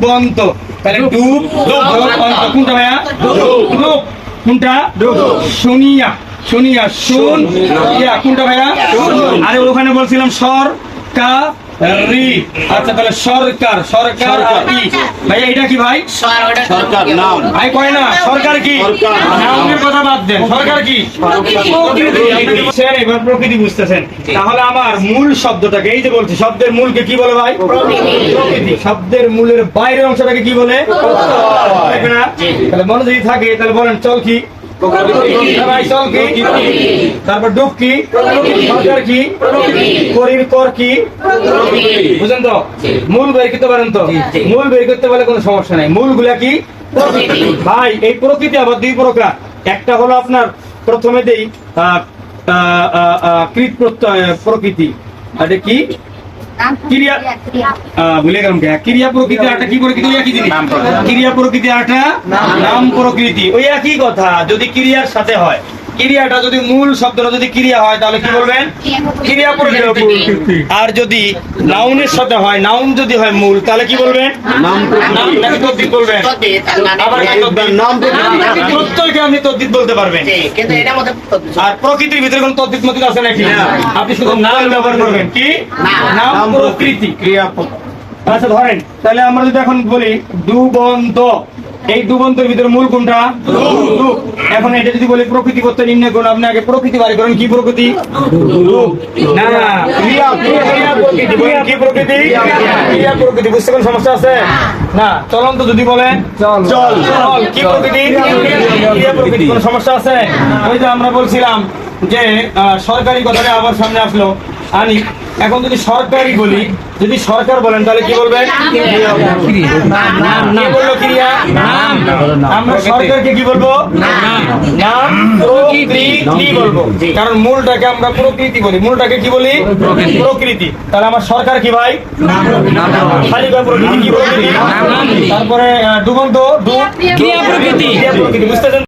ডুবন্ত তাহলে ডুব অন্ত কোনটা ভাইয়া? ডুব। কোনটা? শুনিয়া। শুনিয়া শুন। কোনটা ভাইয়া? আরে ওখানে বলছিলাম সর কা রি আচ্ছা তাহলে সরকার সরকার আর ই। ভাইয়া এটা কি ভাই? সরকার নাম। ভাই কয় না? সরকার কি। কথা বাদ দেন। সরকার কি? প্রকৃতি। এবার প্রকৃতি বুঝতেছেন। তাহলে আমার মূল শব্দটাকে এই যে বলছি শব্দের মূলকে কি বলে ভাই? প্রকৃতি। শব্দের মূলের বাইরের অংশটাকে কি বলে? তাহলে মনে যদি থাকে তাহলে বলেন চল কি? তারপর ডুব কি? সরকার কি? করির কর কি? বুঝেন তো? মূল বের করতে পারেন তো? মূল বের করতে পারলে কোনো সমস্যা নাই। মূলগুলা কি? ভাই এই প্রকৃতি আবার দুই প্রকার। একটা হলো আপনার প্রথমে দেই কৃত প্রত্যয় প্রকৃতি। আর কি? ক্রিয়া আহ, ভুলে গেলাম ক্রিয়া প্রকৃতি আটা কি প্রকৃতি? ওই একই জিনিস। ক্রিয়া প্রকৃতি আরটা নাম প্রকৃতি। ওই একই কথা। যদি ক্রিয়ার সাথে হয় ক্রিয়াটা যদি মূল শব্দটা যদি ক্রিয়া হয় তাহলে কি বলবেন? ক্রিয়া প্রকৃতি। আর যদি নাউনের সাথে হয় নাউন যদি হয় মূল তাহলে কি বলবেন? নাম নাম বলবেন। আবার কি নাম প্রকৃতি। প্রত্যয়কে আপনি তদ্দিত বলতে পারবেন। কিন্তু এটার মধ্যে আর প্রকৃতির ভিতরে কোন তদ্দিত মতিত আছে নাকি? আপনি শুধু নাম ব্যবহার করবেন। কি? নাম। প্রকৃতি। ক্রিয়া আচ্ছা ধরেন তাহলে আমরা যদি এখন বলি ডুবন্ত এই ডুবন্তের ভিতরে মূল কোনটা? এখন এটা যদি বলি প্রকৃতি করতে নির্ণয় করুন আপনি আগে প্রকৃতি বাড়ি করেন কি প্রকৃতি? না ক্রিয়া ক্রিয়া কি প্রকৃতি? প্রকৃতি। বুঝতে কোন সমস্যা আছে? না চলন্ত যদি বলেন চল। চল। কি প্রকৃতি? প্রকৃতি। কোন সমস্যা আছে? ওই যে আমরা বলছিলাম যে সরকারি কথাটা আবার সামনে আসলো। আনি এখন যদি সরকারি বলি যদি সরকার বলেন তাহলে কি বলবেন? বলল ক্রিয়া? আমরা সরকারকে কি বলব? নাম। প্রকৃতি বলব? কারণ মূলটাকে আমরা প্রকৃতি বলি। মূলটাকে কি বলি? প্রকৃতি। তাহলে আমার সরকার কি ভাই? খালি প্রকৃতি কি প্রকৃতি তারপরে ডুবন্ত। প্রকৃতি। বুঝতেছেন